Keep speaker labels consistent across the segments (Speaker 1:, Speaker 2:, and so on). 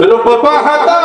Speaker 1: রূপ পাহাতা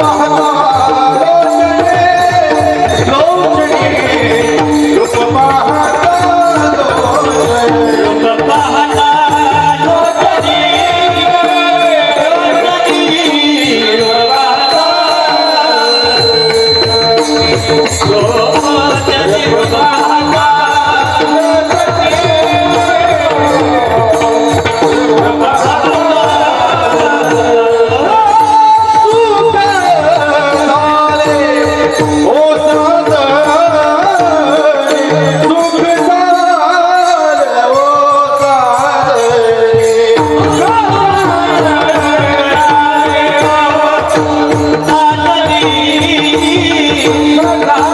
Speaker 1: পাহাড় सुंदर